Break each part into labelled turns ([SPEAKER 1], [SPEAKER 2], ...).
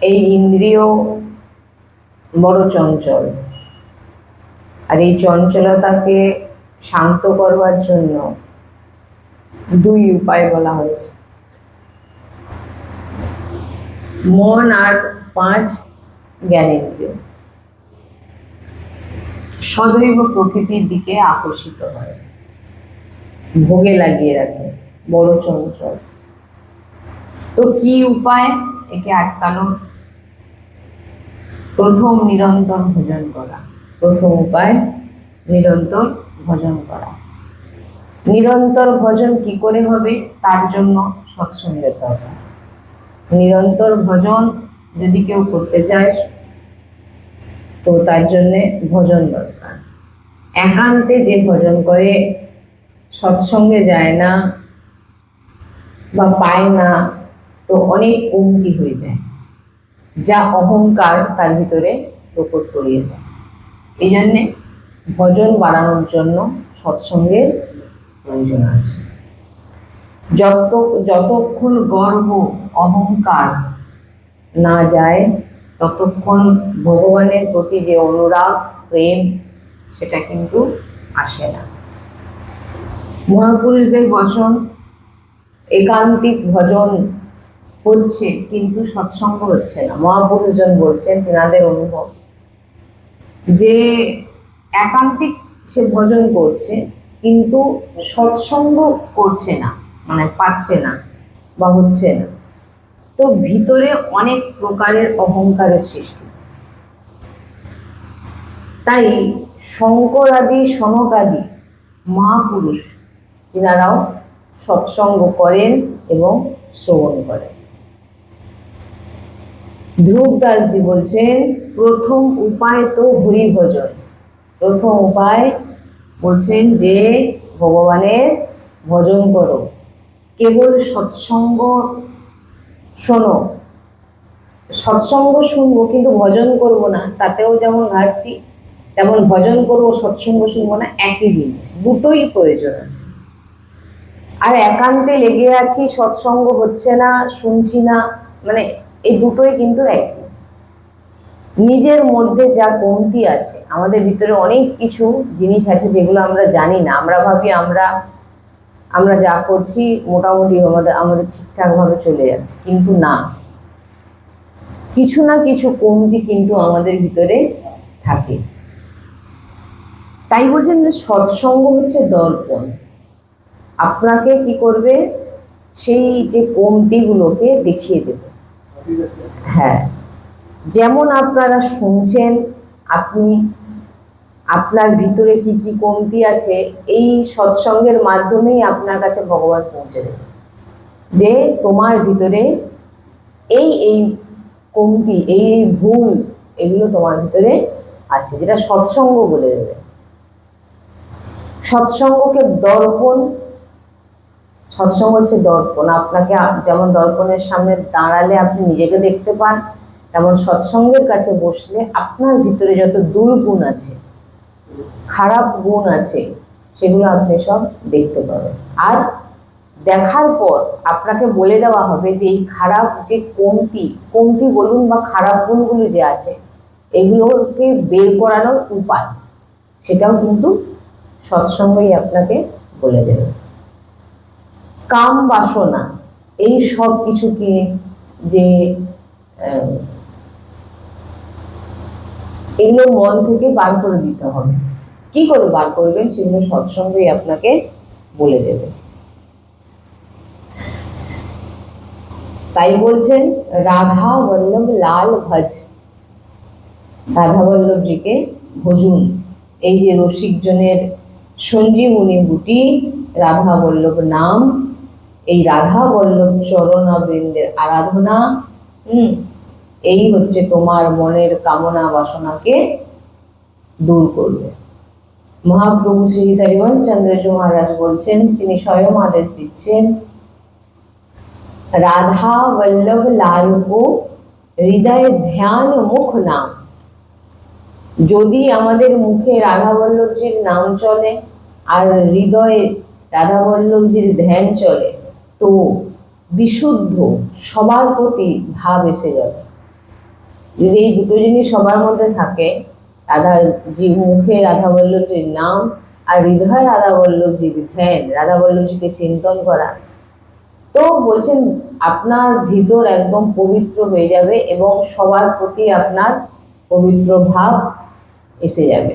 [SPEAKER 1] এই ইন্দ্রিয় বড় চঞ্চল। আর এই চঞ্চলতাকে শান্ত করবার জন্য দুই উপায় বলা হয়েছে। মন আর পাঁচ জ্ঞানেন্দ্রিয় সদৈব প্রকৃতির দিকে আকর্ষিত হয়। ভোগে লাগিয়ে রাখে বড় চঞ্চল। তো কি উপায়? একে আটকানোর প্রথম নিরন্তর ভোজন করা। প্রথম উপায়, নিরন্তর ভজন করা। নিরন্তর ভজন কি করে হবে? তার জন্য সৎসঙ্গের দরকার নিরন্তর ভজন যদি কেউ করতে চায়, তো তার জন্যে ভজন দরকার। একান্তে যে ভজন করে, সৎসঙ্গে যায় না বা পায় না, তো অনেক কমতি হয়ে যায়। যা অহংকার তার ভিতরে প্রকট করিয়ে দেয়। এই জন্যে ভজন বাড়ানোর জন্য সৎসঙ্গের প্রয়োজন আছে। যত, যতক্ষণ গর্ব, অহংকার না যায়, ততক্ষণ ভগবানের প্রতি যে অনুরাগ, প্রেম, সেটা কিন্তু আসে না। মহাপুরুষদের বচন, একান্তিক ভজন হচ্ছে কিন্তু সৎসঙ্গ হচ্ছে না। মহাপুরুষজন বলছেন, তেনাদের অনুভব যে একান্তিক সে ভজন করছে, কিন্তু সৎসঙ্গ করছে না মানে পাচ্ছে না বা হচ্ছে না। তো ভিতরে অনেক প্রকারের অহংকারের সৃষ্টি। তাই শঙ্কর আদি সনক আদি মহাপুরুষ, এনারাও সৎসঙ্গ করেন এবং শ্রবণ করেন। ধ্রুব দাসজি বলছেন, প্রথম উপায় তো হরি ভজন প্রথম উপায় বলছেন যে, ভগবানের ভজন করো। কেবল সৎসঙ্গ শোনো। সৎসঙ্গ শুনব কিন্তু ভজন করব না, তাতেও যেমন ঘাটতি, তেমন ভজন করব, সৎসঙ্গ শুনব না, একই জিনিস, দুটোই প্রয়োজন আছে। আর একান্তে লেগে আছি, সৎসঙ্গ হচ্ছে না, শুনছি না মানে এই দুটোই কিন্তু একই। নিজের মধ্যে যা কমতি আছে, আমাদের ভিতরে অনেক কিছু জিনিস আছে যেগুলো আমরা জানি না। আমরা ভাবি আমরা আমরা যা করছি মোটামুটি আমাদের আমাদের ঠিকঠাকভাবে চলে যাচ্ছে, কিন্তু না। কিছু না কিছু কমতি কিন্তু আমাদের ভিতরে থাকে। তাই বলছেন যে সৎসঙ্গ হচ্ছে দর্পণ। আপনাকে কি করবে? সেই যে কমতিগুলোকে দেখিয়ে দেবে। হ্যাঁ। যেমন আপনারা শুনছেন, আপনি আপনার ভিতরে কি কি কমতি আছে, এই সৎসঙ্গের মাধ্যমেই আপনার কাছে ভগবান পৌঁছে দেবে। যে তোমার ভিতরে এই এই কমতি, এই এই ভুল এগুলো তোমার ভিতরে আছে, যেটা সৎসঙ্গ বলে দেবে। সৎসঙ্গকে দর্পণ সৎসঙ্গ হচ্ছে দর্পণ। আপনাকে যেমন দর্পণের সামনে দাঁড়ালে আপনি নিজেকে দেখতে পান, তেমন সৎসঙ্গের কাছে বসলে আপনার ভিতরে যত দুর্গুণ আছে, খারাপ গুণ আছে, সেগুলো আপনি সব দেখতে পাবেন। আর দেখার পর আপনাকে বলে দেওয়া হবে যে এই খারাপ যে কমতি কমতি বলুন বা খারাপ গুণগুলো যে আছে, এগুলোকে বের করানোর উপায়, সেটাও কিন্তু সৎসঙ্গই আপনাকে বলে দেবে। কাম বাসনা, এই সব কিছুকে যে এগুলো মন থেকে বার করে দিতে হবে। কি করে বার করবেন সেগুলো সৎসঙ্গই আপনাকে বলে দেবে। তাই বলছেন, রাধা বল্লভ লাল ভজ। রাধা বল্লভজিকে ভজুন, এই যে রসিকজনের সঞ্জীবনী বুটি রাধা বল্লভ নাম এই রাধা বল্লভ চরণ বৃন্দের আরাধনা, হুম, এই হচ্ছে তোমার মনের কামনা বাসনাকে দূর করবে। মহাপ্রভু শ্রী হরিবংশ চন্দ্রজু মহারাজ বলছেন, তিনি স্বয়ং আদেশ দিচ্ছেন, রাধা বল্লভ লাল হৃদয় ধ্যান মুখ নাম। যদি আমাদের মুখে রাধা বল্লভজির নাম চলে, আর হৃদয়ে রাধা বল্লভজির ধ্যান চলে তো বিশুদ্ধ সবার প্রতি ভাব এসে যাবে। যদি এই দুটো জিনিস সবার মধ্যে থাকে, রাধা জি মুখে রাধা বল্লভজির নাম আর হৃদয় রাধা বল্লভজির ধ্যান, রাধা বল্লভজিকে চিন্তন করা, তো বলছেন আপনার ভিতর একদম পবিত্র হয়ে যাবে এবং সবার প্রতি আপনার পবিত্র ভাব এসে যাবে।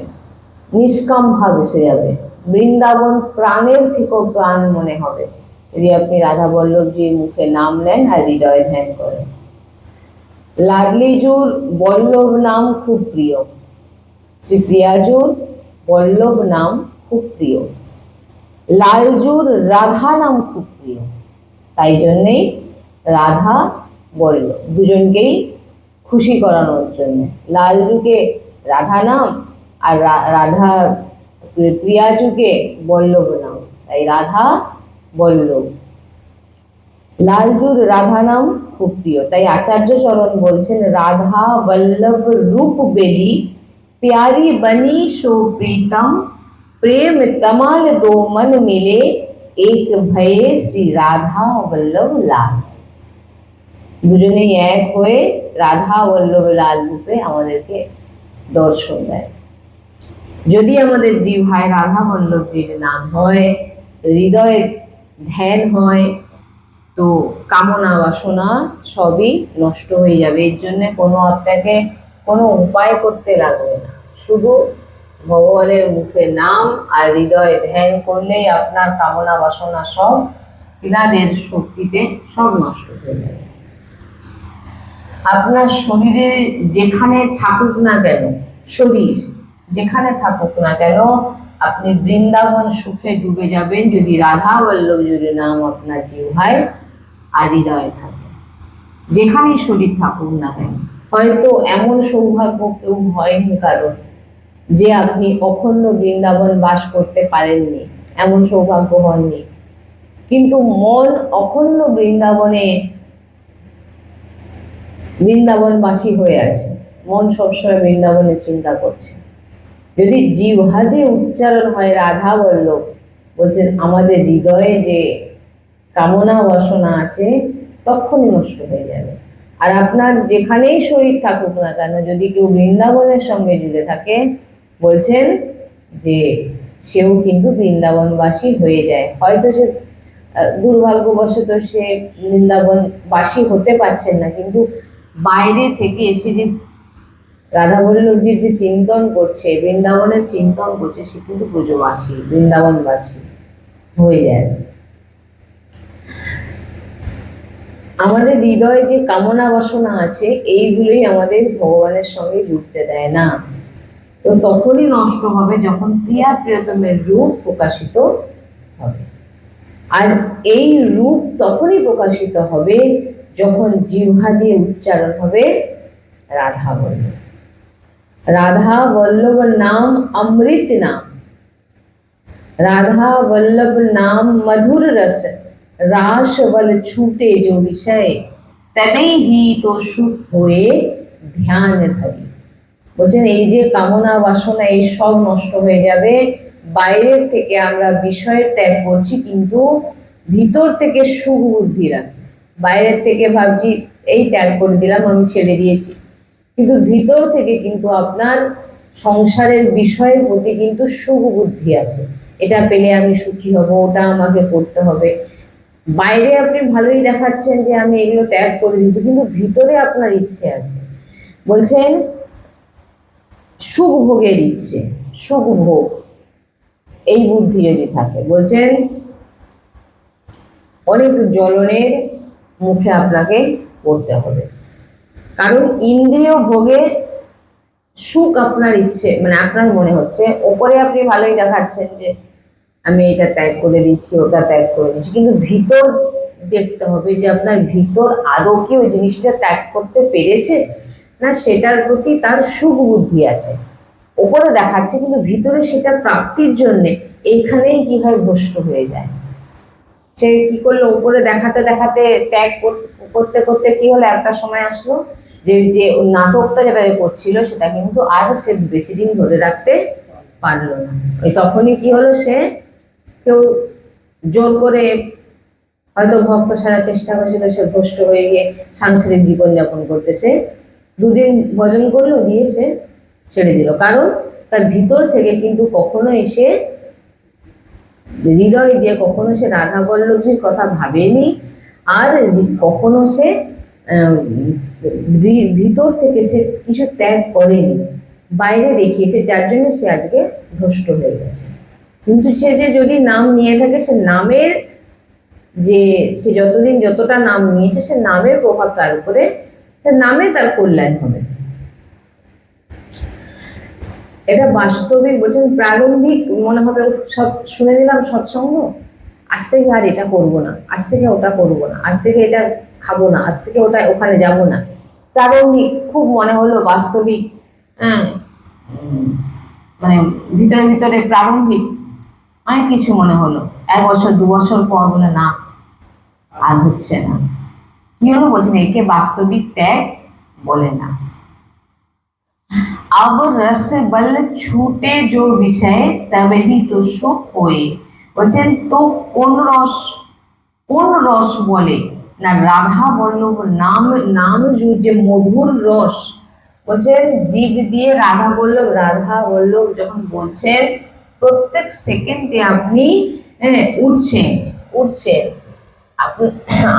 [SPEAKER 1] নিষ্কাম ভাব এসে যাবে। বৃন্দাবন প্রাণের থেকেও প্রাণ মনে হবে। যদি আপনি রাধা বল্লভজির মুখে নাম নেন আর হৃদয়ে ধ্যান করেন। লাডলিজুর বল্লভ নাম খুব প্রিয়। শ্রী প্রিয়াজুর বল্লভ নাম খুব প্রিয়। লালজুর রাধা নাম খুব প্রিয়। তাই জন্যেই রাধা বলল দুজনকেই খুশি করানোর জন্য। লালজুকে রাধা নাম আর রাধা, প্রিয়াজুকে বল্লভ নাম। তাই রাধা বল্লভ লালজুর রাধা নাম খুব প্রিয়, তাই আচার্য চরণ বলছেন, রাধা বল্লভ রূপ বেদি, প্যারি বনি সো প্রীতম প্রেম তমাল দো মন মিলে, এক ভয়ে শ্রী রাধা বল্লভ লাল। দুজনেই এক হয়ে রাধা বল্লভ লাল রূপে আমাদেরকে দর্শন দেয়। যদি আমাদের জিভায় রাধা বল্লভজির নাম হয় হৃদয়ে ধ্যান হয়, তো কামনা বাসনা সবই নষ্ট হয়ে যাবে। এর জন্য কোনো আপনাকে কোনো উপায় করতে লাগবে না। শুধু ভগবানের মুখে নাম আর হৃদয়ে ধ্যান করলেই আপনার কামনা বাসনা সব তিনাদের শক্তিতে সব নষ্ট হয়ে যাবে। আপনার শরীরে যেখানে থাকুক না কেন, শরীর যেখানে থাকুক না কেন আপনি বৃন্দাবন সুখে ডুবে যাবেন যদি রাধা বল্লভ যদি নাম আপনার জিহ্বায় আর হৃদয়ে থাকে। যেখানেই শরীর থাকুক না কেন। হয়তো এমন সৌভাগ্য কেউ হয়নি কারণ যে আপনি অখণ্ড বৃন্দাবন বাস করতে পারেননি, এমন সৌভাগ্য হননি। কিন্তু মন অখণ্ড বৃন্দাবনে, বৃন্দাবনবাসী হয়ে আছে। মন সবসময় বৃন্দাবনের চিন্তা করছে। যদি জিহ্বাদে উচ্চারণ হয় রাধা বল্লভ, বলছেন, আমাদের হৃদয়ে যে কামনা বাসনা আছে তখনই নষ্ট হয়ে যাবে। আর আপনার যেখানেই শরীর থাকুক না কেন, যদি কেউ বৃন্দাবনের সঙ্গে জুড়ে থাকে, বলছেন যে সেও কিন্তু বৃন্দাবনবাসী হয়ে যায়। হয়তো সে দুর্ভাগ্যবশত সে বৃন্দাবনবাসী হতে পারছেন না, কিন্তু বাইরে থেকে এসে যে রাধা বল্লভজির যে চিন্তন করছে বৃন্দাবনের চিন্তন করছে, সে কিন্তু ব্রজবাসী বৃন্দাবনবাসী। হয়ে যায়। আমাদের হৃদয়ে যে কামনা বাসনা আছে, এইগুলোই আমাদের ভগবানের সঙ্গে জুড়তে দেয় না। তো তখনই নষ্ট হবে যখন প্রিয়া প্রিয়তমের রূপ প্রকাশিত হবে। আর এই রূপ তখনই প্রকাশিত হবে যখন জিহ্বা দিয়ে উচ্চারণ হবে রাধা বল্লভ রাধা বল্লভ নাম অমৃত নাম राधा वल्लभ नाम मधुर रस रास वल छूटे जो विषय तने হি তো সুখ হয়ে ধ্যান ধরি বলছেন এই যে কামনা বাসনা, এই সব নষ্ট হয়ে যাবে। বাইরের থেকে আমরা বিষয় ত্যাগ করছি, কিন্তু ভিতর থেকে সুখ বুদ্ধি বাইরের থেকে ভাবছি, এই ত্যাগ করে দিলাম, আমি ছেড়ে দিয়েছি। কিন্তু ভিতর থেকে কিন্তু আপনার সংসারের বিষয়ের প্রতি কিন্তু সুখ বুদ্ধি আছে। এটা পেলে আমি সুখী হব, ওটা আমাকে করতে হবে। বাইরে আপনি ভালোই দেখাচ্ছেন যে আমি এগুলো ত্যাগ করে দিয়েছি, কিন্তু ভিতরে আপনার ইচ্ছে আছে। বলছেন সুখ ভোগের ইচ্ছে সুখ ভোগ এই বুদ্ধি যদি থাকে, বলছেন, অনেক জ্বলনের মুখে আপনাকে পড়তে হবে। কারণ ইন্দ্রিয় ভোগে সুখ আপনার ইচ্ছে মানে আপনার মনে হচ্ছে। ওপরে আপনি ভালোই দেখাচ্ছেন যে আমি এটা ত্যাগ করে দিচ্ছি ওটা ত্যাগ করে দিচ্ছি কিন্তু ভিতর দেখতে হবে যে আপনার ভিতর আদৌ কি ওই জিনিসটা ত্যাগ করতে পেরেছে, না সেটার প্রতি তার সুখ বুদ্ধি আছে। ওপরে দেখাচ্ছে, কিন্তু ভিতরে সেটা প্রাপ্তির জন্য এইখানেই কি হয় ভ্রষ্ট হয়ে যায়। সে কি করল? উপরে দেখাতে দেখাতে ত্যাগ কর- করতে করতে কি হলো? একটা সময় আসলো। যে যে নাটকটা যেটা করছিল সেটা কিন্তু আর সে বেশি দিন ধরে রাখতে পারল না। ওই তখনই কি হলো সে কেউ জোর করে হয়তো ভক্ত সারা চেষ্টা করেছিল, সে ভ্রষ্ট হয়ে গিয়ে সাংসারিক জীবনযাপন করতে। সে দুদিন ভজন করল দিয়ে সে ছেড়ে দিল। কারণ তার ভিতর থেকে কিন্তু কখনো এসে হৃদয় দিয়ে কখনো সে রাধা বল্লভীর কথা ভাবেনি, আর কখনো সে ভিতর থেকে সে কিছু ত্যাগ করেনি, বাইরে দেখিয়েছে, যার জন্য সে আজকে ভ্রষ্ট হয়ে গেছে। কিন্তু সে যে যদি নাম নিয়ে থাকে, সে নামের যে, সে যতদিন যতটা নাম নিয়েছে, সে নামের প্রভাব তার উপরে তার নামে তার কল্যাণ হবে। এটা বাস্তবিক বলছেন, প্রারম্ভিক মনে হবে, সব শুনে নিলাম সৎসঙ্গ। আজ থেকে আর এটা করব না, আজ থেকে ওটা করব না, আজ থেকে এটা খাব না, আজ থেকে ওটা ওখানে যাব না। প্রারম্ভিক খুব মনে হলো বাস্তবিক হ্যাঁ উম, মানে ভিতরে ভিতরে প্রারম্ভিক অনেক কিছু মনে হলো এক বছর দু বছর পর বলে না আর হচ্ছে না কি হলো বলছেন একে বাস্তবিক ত্যাগ বলে না अब रस बल छूटे जो विषय तब ही तो সুখ হয়ে বলছেন তো কোন রস কোন রস বলে না রাধা বল্লভ নাম নাম যে মধুর রস বলছেন জীব দিয়ে রাধা বল্লভ রাধা বল্লভ যখন বলছেন প্রত্যেক সেকেন্ডে আপনি হ্যাঁ, উঠছেন উঠছেন।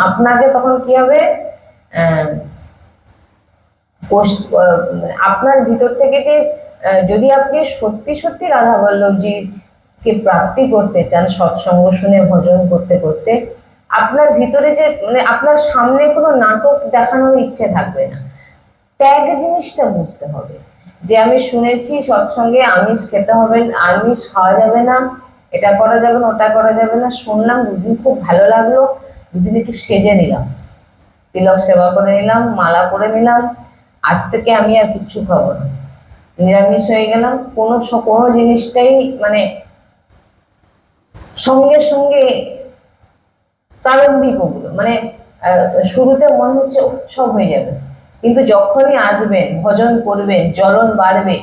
[SPEAKER 1] আপনাকে তখন কি হবে? আপনার ভিতর থেকে যে যদি আপনি সত্যি সত্যি রাধা বল্লভজি কে প্রাপ্তি করতে চান সৎসঙ্গ শুনে ভজন করতে করতে আপনার ভিতরে যে মানে আপনার সামনে কোনো নাটক দেখানোর ইচ্ছে থাকবে না। ত্যাগ জিনিসটা বুঝতে হবে। যে আমি শুনেছি সৎসঙ্গে আমিষ খেতে হবে, আমিষ খাওয়া যাবে না, এটা করা যাবে না, ওটা করা যাবে না। শুনলাম দুদিন খুব ভালো লাগল, দুদিন একটু সেজে নিলাম। তিলক সেবা করে নিলাম, মালা করে নিলাম, আজ থেকে আমি আর কিচ্ছু খাব না। নিরামিষ হয়ে গেলাম, কোনো কোনো জিনিসটাই মানে সঙ্গে সঙ্গে প্রারম্ভিক ওগুলো। মানে শুরুতে মনে হচ্ছে সব হয়ে যাবে। কিন্তু যখনই আসবেন, ভজন করবেন, জ্বলন বাড়বে,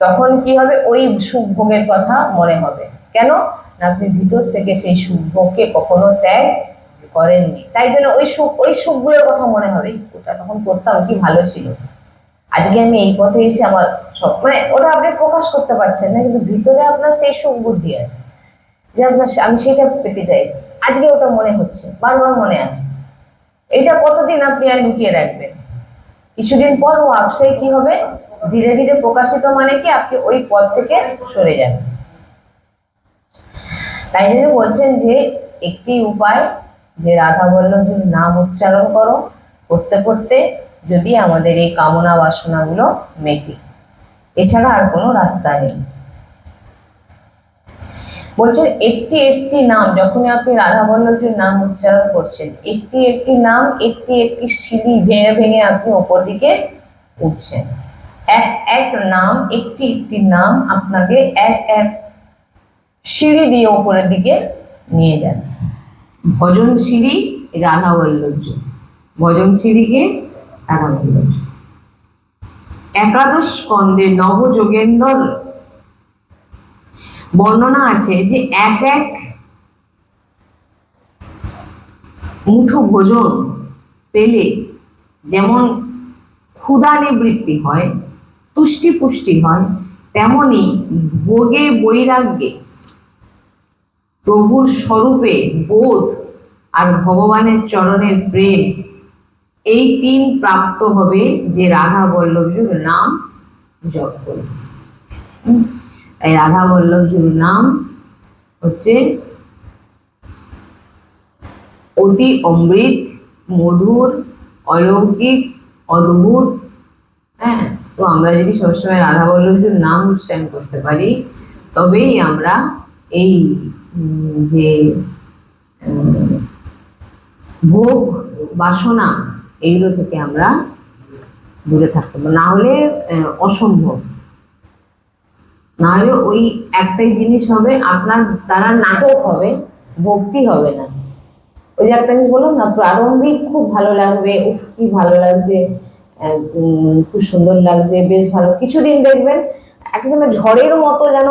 [SPEAKER 1] তখন কি হবে? ওই সুখ ভোগের কথা মনে হবে। কেন? না, আপনি ভিতর থেকে সেই সুখ ভোগকে কখনো ত্যাগ করেননি। তাই জন্য ওই সুখ, ওই সুখগুলোর কথা মনে হবে। ওটা তখন করতাম, কি ভালো ছিল। আজকে আমি এই পথে এসে আমার সব মানে ওটা আপনি প্রকাশ করতে পারছেন না, কিন্তু ভিতরে আপনার সেই সুখ বুদ্ধি আছে। যে আমি সেটা পেতে চাইছি। আজকে ওটা মনে হচ্ছে, বারবার মনে আসছে। এটা কতদিন আপনি আর লুকিয়ে রাখবেন? কিছুদিন পর ও আপসাই কি হবে? ধীরে ধীরে প্রকাশিত মানে কি আপনি ওই পথ থেকে সরে যাবেন তাই জন্য বলছেন যে একটি উপায়, যে রাধা বল্লভীর নাম উচ্চারণ করো। করতে করতে যদি আমাদের এই কামনা বাসনাগুলো মেটে। এছাড়া আর কোনো রাস্তা নেই। বলছেন, একটি একটি নাম। যখনই আপনি রাধা বল্লভীর নাম উচ্চারণ করছেন, একটি একটি নাম, একটি একটি সিঁড়ি ভেঙে ভেঙে আপনি ওপর দিকে উঠছেন। এক এক নাম, একটি একটি নাম আপনাকে এক এক সিঁড়ি দিয়ে ওপরের দিকে নিয়ে যাচ্ছে। ভজন সিঁড়ি রাধা বল্লভ ভজন সিঁড়িকে রাধা বল্লভ একাদশ স্কন্ধে নবযোগেন্দর বর্ণনা আছে যে এক এক মুঠো ভোজন পেলে যেমন ক্ষুধা নিবৃত্তি হয়, তুষ্টি পুষ্টি হয়, তেমনি ভোগে বৈরাগ্যে প্রভুর স্বরূপে বোধ আর ভগবানের চরণের প্রেম, এই তিন প্রাপ্ত হবে যে রাধা বল্লভজুর নাম জপ? তাই রাধা বল্লভজুর নাম হচ্ছে অতি অমৃত, মধুর, অলৌকিক, অদ্ভুত। হ্যাঁ তো আমরা যদি সবসময় রাধা বল্লভজুর নাম উচ্চারণ করতে পারি, তবেই আমরা এই যে ভোগ, বাসনা, এইগুলো থেকে আমরা দূরে থাকতে পারব। না হলে অসম্ভব। না হলে ওই একটাই জিনিস হবে, আপনার দ্বারা নাটক হবে, ভক্তি হবে না। ওই যে একটা জিনিস বললাম না, প্রারম্ভিক খুব ভালো লাগবে, উফ, কি ভালো লাগছে খুব সুন্দর লাগছে, বেশ ভালো। কিছুদিন দেখবেন একদম ঝড়ের মতো যেন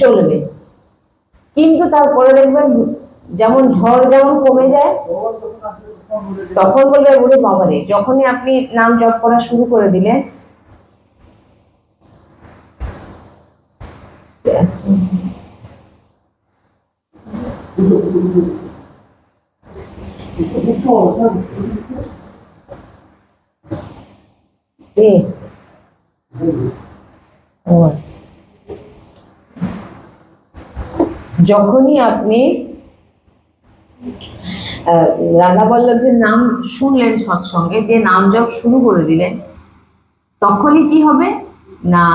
[SPEAKER 1] চলবে। কিন্তু তারপরে দেখবেন, যেমন ঝড় যেমন কমে যায়, তখন বলবে, ওরে বাবারে, যখনই আপনি নাম জপ করা শুরু করে দিলেন ও আচ্ছা যখনই আপনি রাধা বল্লভের নাম শুনলেন সৎসঙ্গে, যে নাম জপ শুরু করে দিলেন, তখনই কি হবে? না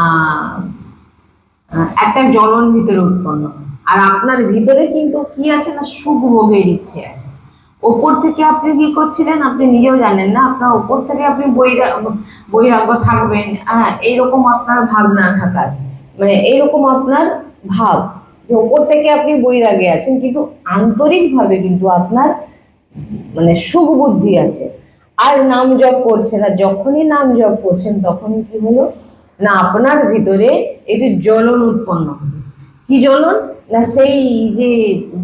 [SPEAKER 1] একটা জ্বলন ভিতরে উৎপন্ন আর আপনার ভিতরে কিন্তু কি আছে না সুখ ভোগের ইচ্ছে আছে। ওপর থেকে আপনি কি করছিলেন? আপনি নিজেও জানেন না, আপনার ওপর থেকে আপনি বৈরা, বৈরাগ্য থাকবেন। হ্যাঁ এইরকম আপনার ভাবনা থাকার। মানে এইরকম আপনার ভাব যে ওপর থেকে আপনি বৈরাগে আছেন, কিন্তু আন্তরিকভাবে কিন্তু আপনার মানে সুখ বুদ্ধি আছে। আর নাম জপ করছেন আর যখনই নাম জপ করছেন, তখনই কি হলো? না, আপনার ভিতরে একটি জ্বলন উৎপন্ন কি জ্বলন? না সেই যে,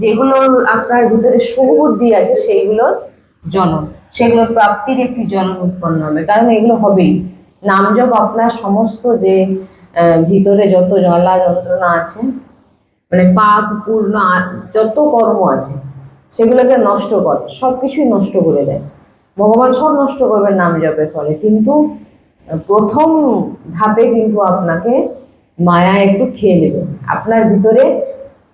[SPEAKER 1] যেগুলো আপনার ভিতরে সুখ বুদ্ধি আছে সেইগুলোর জ্বলন। সেগুলোর প্রাপ্তির একটি জ্বলন উৎপন্ন হবে। কারণ এগুলো হবেই। নাম জপ আপনার সমস্ত যে ভিতরে যত জ্বালা যন্ত্রণা আছে মানে পাপ পূর্ণ যত কর্ম আছে, সেগুলোকে নষ্ট করে। সব কিছুই নষ্ট করে দেয়। ভগবান সব নষ্ট করবেন নাম জপের ফলে। কিন্তু প্রথম ধাপে কিন্তু আপনাকে মায়া একটু খেয়ে নেবে। আপনার ভিতরে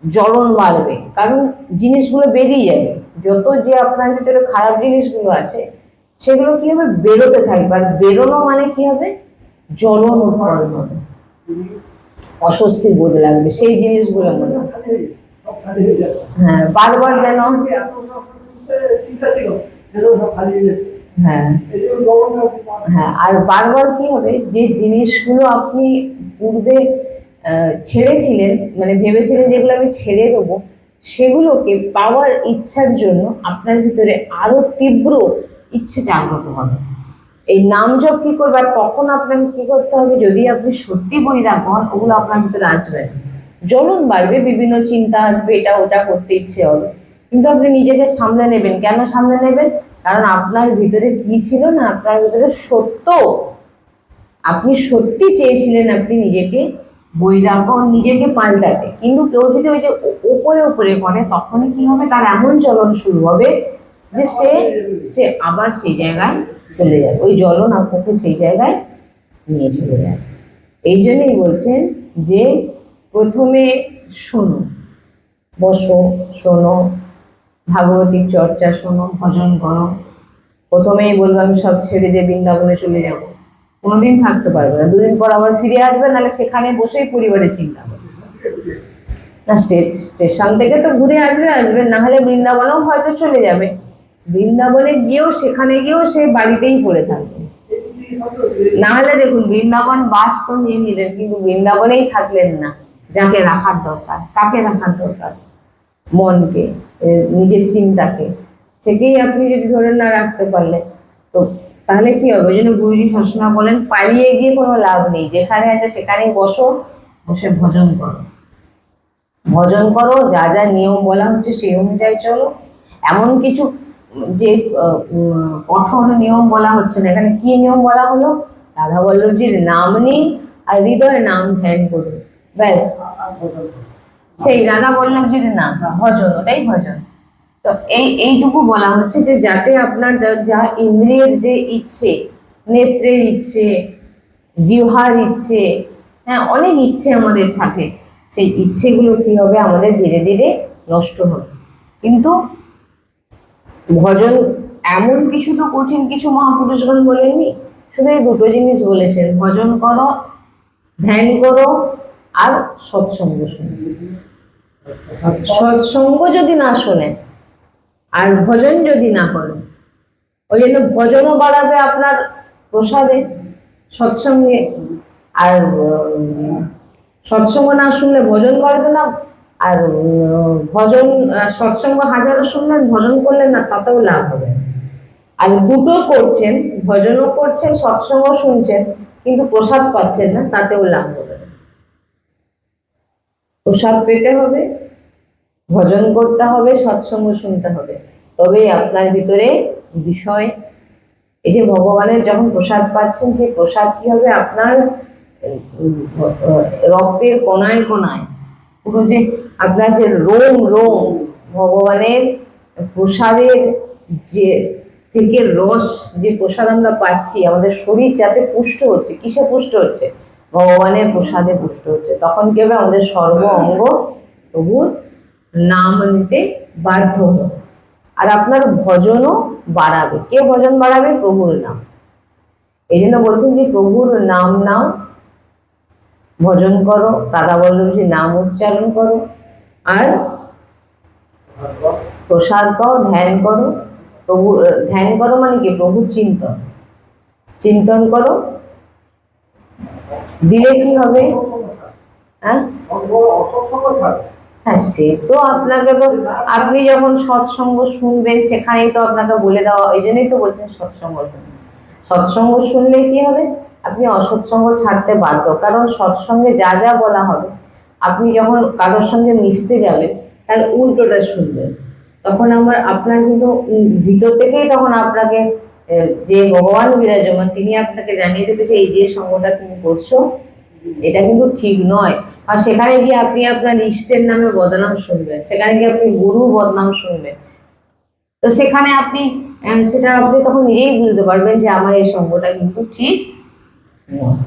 [SPEAKER 1] জ্বলন বাড়বে। কারণ জিনিসগুলো বেরিয়ে যাবে। যত যে আপনার ভিতরে খারাপ জিনিসগুলো আছে, সেগুলো কি হবে? বেরোতে থাকবে। আর বেরোনো মানে কি হবে? জ্বলন উৎপন্ন হবে। অস্বস্তি বোধ লাগবে। সেই জিনিসগুলো মনে হ্যাঁ। বারবার যেন হ্যাঁ। হ্যাঁ আর বারবার কি হবে, যে জিনিসগুলো আপনি পূর্বে ছেড়েছিলেন মানে ভেবেছিলেন যেগুলো আমি ছেড়ে দেবো, সেগুলোকে পাওয়ার ইচ্ছার জন্য আপনার ভিতরে আরও তীব্র ইচ্ছে জাগ্রত হবে। এই নাম জপ কি করবে, আর তখন আপনাকে কি করতে হবে, যদি আপনি সত্যি বৈরাগ হন, ওগুলো আপনার ভিতরে আসবে। জ্বলন বাড়বে, বিভিন্ন চিন্তা আসবে, এটা ওটা করতে ইচ্ছে হবে। কিন্তু আপনি নিজেকে সামলে নেবেন। কেন সামলে নেবেন? কারণ আপনার ভিতরে কি ছিল না, আপনার ভিতরে সত্য। আপনি সত্যি চেয়েছিলেন আপনি নিজেকে বৈরাগ্য নিজেকে পাল্টাতে। কিন্তু কেউ যদি ওই যে ওপরে ওপরে করে, তখনই কি হবে? তার এমন চলন শুরু হবে যে সে সে আবার সেই জায়গায় চলে যায় ওই জ্বলন আপনাকে সেই জায়গায় নিয়ে চলে যায় এই জন্যই বলছেন যে প্রথমে শোনো, বসো, শোনো ভাগবতীর চর্চা শোনো, ভজন করো। প্রথমেই বলব, আমি সব ছেড়ে দিয়ে বৃন্দাবনে চলে যাব। কোনোদিন থাকতে পারবে না। দুদিন পর আবার ফিরে আসবে, নাহলে সেখানে বসেই পরিবারের চিন্তা। না, স্টে- স্টেশন থেকে তো ঘুরে আসবে আসবে না হলে বৃন্দাবনেও হয়তো চলে যাবে। বৃন্দাবনে গিয়েও, সেখানে গিয়েও সে বাড়িতেই পড়ে থাকবে। না হলে দেখুন, বৃন্দাবন বাস তো নিয়ে নিলেন, কিন্তু বৃন্দাবনেই থাকলেন না। যাকে রাখার দরকার, কাকে রাখার দরকার? মনকে। নিজের চিন্তাকে। সেকেই আপনি যদি ধরে না রাখতে পারলেন, তো তাহলে কি হবে? জন্য গুরুজি সবসময় বলেন, পালিয়ে গিয়ে কোনো লাভ নেই। যেখানে আছে সেখানেই বসো, বসে ভজন করো। ভজন করো, যা যা নিয়ম বলা হচ্ছে সেই অনুযায়ী চলো। এমন কিছু যে কঠোর নিয়ম বলা হচ্ছে না। এখানে কি নিয়ম বলা হলো? রাধা বল্লভজির নাম নিন আর হৃদয়ে নাম ধ্যান করুন। ব্যাস। সেই রাধা বল্লভজির না ভজন, ওটাই ভজন। তো এই, এইটুকু বলা হচ্ছে যে যাতে আপনার যা ইন্দ্রিয়ের যে ইচ্ছে, নেত্রের ইচ্ছে জিহার ইচ্ছে হ্যাঁ অনেক ইচ্ছে আমাদের থাকে, সেই ইচ্ছেগুলো কি হবে? আমাদের ধীরে ধীরে নষ্ট হবে। কিন্তু ভজন এমন কিছু তো কঠিন, কিছু মহাপুরুষগণ বলেননি? শুধু এই দুটো জিনিস বলেছেন, ভজন করো, ধ্যান করো আর সৎসঙ্গ শোনো। সৎসঙ্গ যদি না শোনেন আর ভজন যদি না করেন ওই জন্য ভজনও বাড়াবে আপনার প্রসাদে সৎসঙ্গে, আর সৎসঙ্গ না শুনলে ভজন বাড়বে না, আর ভজন সৎসঙ্গ হাজারো শুনলেন, ভজন করলেন না, তাতেও লাভ হবে আর দুটো করছেন, ভজনও করছেন, সৎসঙ্গ শুনছেন, কিন্তু প্রসাদ পাচ্ছেন না, তাতেও লাভ হবে প্রসাদ পেতে হবে, ভজন করতে হবে, সৎসঙ্গ শুনতে হবে। তবেই আপনার ভিতরে বিষয়, এই যে ভগবানের যখন প্রসাদ পাচ্ছেন, সেই প্রসাদ কি হবে? আপনার রক্তের কোনায় কোনায়, পুরো যে আপনার যে রোম রোম, ভগবানের প্রসাদের যে থেকে রস, যে প্রসাদ আমরা পাচ্ছি, আমাদের শরীর যাতে পুষ্ট হচ্ছে, কিসে পুষ্ট হচ্ছে? ভগবানের প্রসাদে পুষ্ট হচ্ছে। তখন কি হবে? আমাদের সর্ব অঙ্গ প্রভুর নাম নিতে বাধ্য হবে আর আপনার ভজনও বাড়াবে। কে ভজন বাড়াবে? প্রভুর নাম। এই জন্য বলছেন যে, প্রভুর নাম নাও, ভজন করো। রাধা বল্লভী নাম উচ্চারণ করো। আর প্রসাদ পাও, ধ্যান করো। প্রভু, ধ্যান করো মানে কি? প্রভুর চিন্তন। চিন্তন করো। দিলে কি হবে? হ্যাঁ? হ্যাঁ সে তো আপনাকে তো, আপনি যখন সৎসঙ্গ শুনবেন, সেখানেই তো আপনাকে বলে দেওয়া ওই জন্যই তো বলছেন সৎসঙ্গ শুনবেন। সৎসঙ্গ শুনলে কি হবে? আপনি অসৎসঙ্গ ছাড়তে বাধ্য। কারণ সৎসঙ্গে যা যা বলা হবে, আপনি যখন কারোর সঙ্গে মিশতে যাবেন, তার উল্টোটা শুনবেন। তখন আমার, আপনার কিন্তু ভিতর থেকেই তখন আপনাকে যে ভগবান বিরাজমান, তিনি আপনাকে জানিয়ে দেবে যে এই যে সঙ্গটা তুমি করছ, এটা কিন্তু ঠিক নয়। আর সেখানে গিয়ে আপনি আপনার ইষ্টের নামে বদনাম শুনবেন, সেখানে গিয়ে আপনি গুরু বদনাম শুনবেন। তো সেখানে আপনি সেটা আপনি তখন নিজেই বুঝতে পারবেন যে আমার এই সঙ্গটা কিন্তু ঠিক নয়।